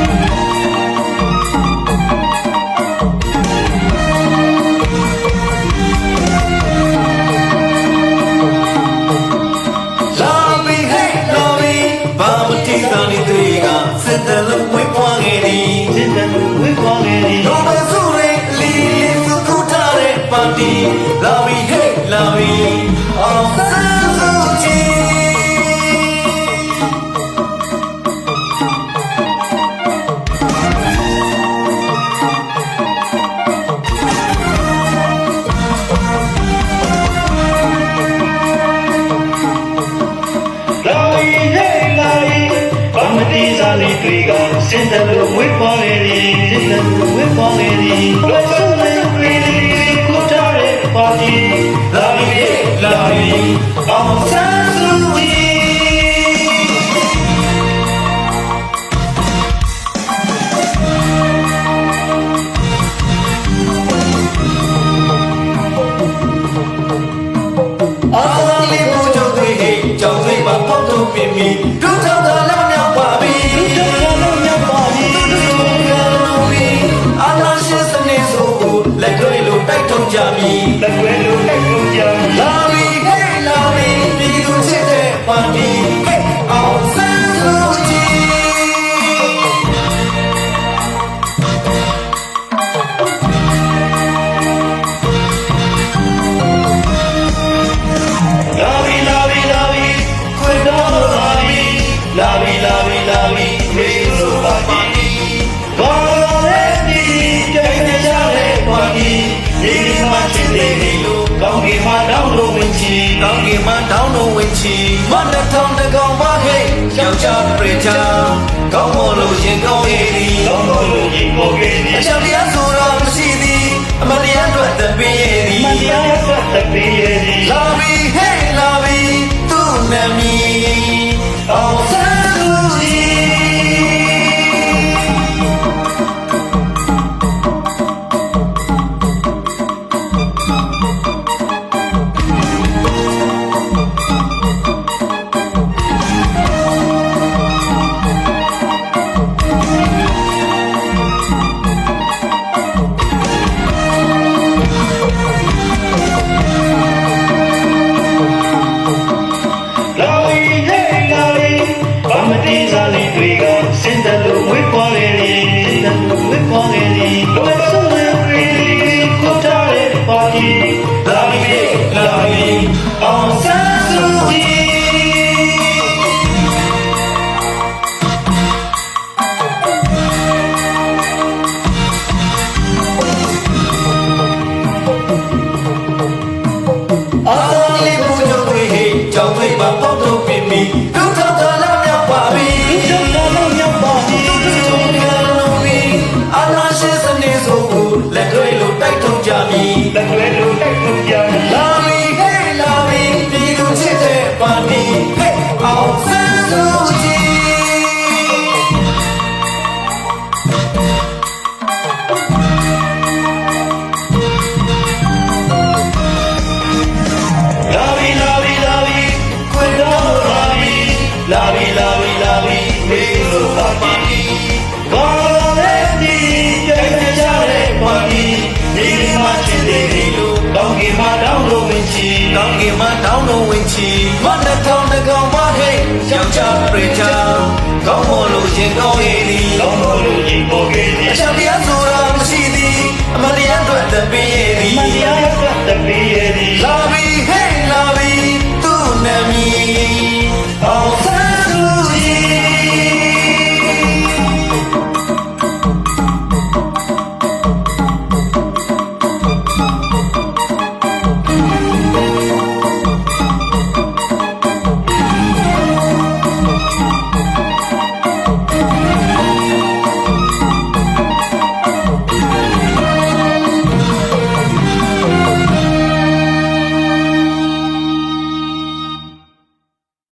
Música တွေကစင်တယ်လို့ဝေးပေါ်နေသည်စင်တယ်လို့ဝေးပေါ်နေသည်လောကနဲ့တွေကိုထားတဲ့ပါတီလာပြီလာပြီအောင်ဆန်းစုကြည်အာလီမိုးချုပ်တွေဟိတ်ကြောင်စိတ်မှာပေါက်ထုတ်ပြင်းပြီးဒုက္ခ Don't တောင်းကင်မှတောင်းလို့ဝင်ချီမနထောင်တကောင်ပါခဲ့ယောက်ျားပြေချာကောင်းမလို့ရင်ကောင်းရဲ့ဒီကောင်းမလို့ရင်ကောင်း ကောင်းကင်မှာတောင်းတော်ဝင်ချီမနှစ်ထောင်တကောင်မဟဲ့ယောက်ျားပြေချာကောင်းမလို့ရင်ကောင်းရည်ဒီကောင်းမလို့ရင်ပေါ်ကလေးအချမ်းပြားဆိုတာမရှိ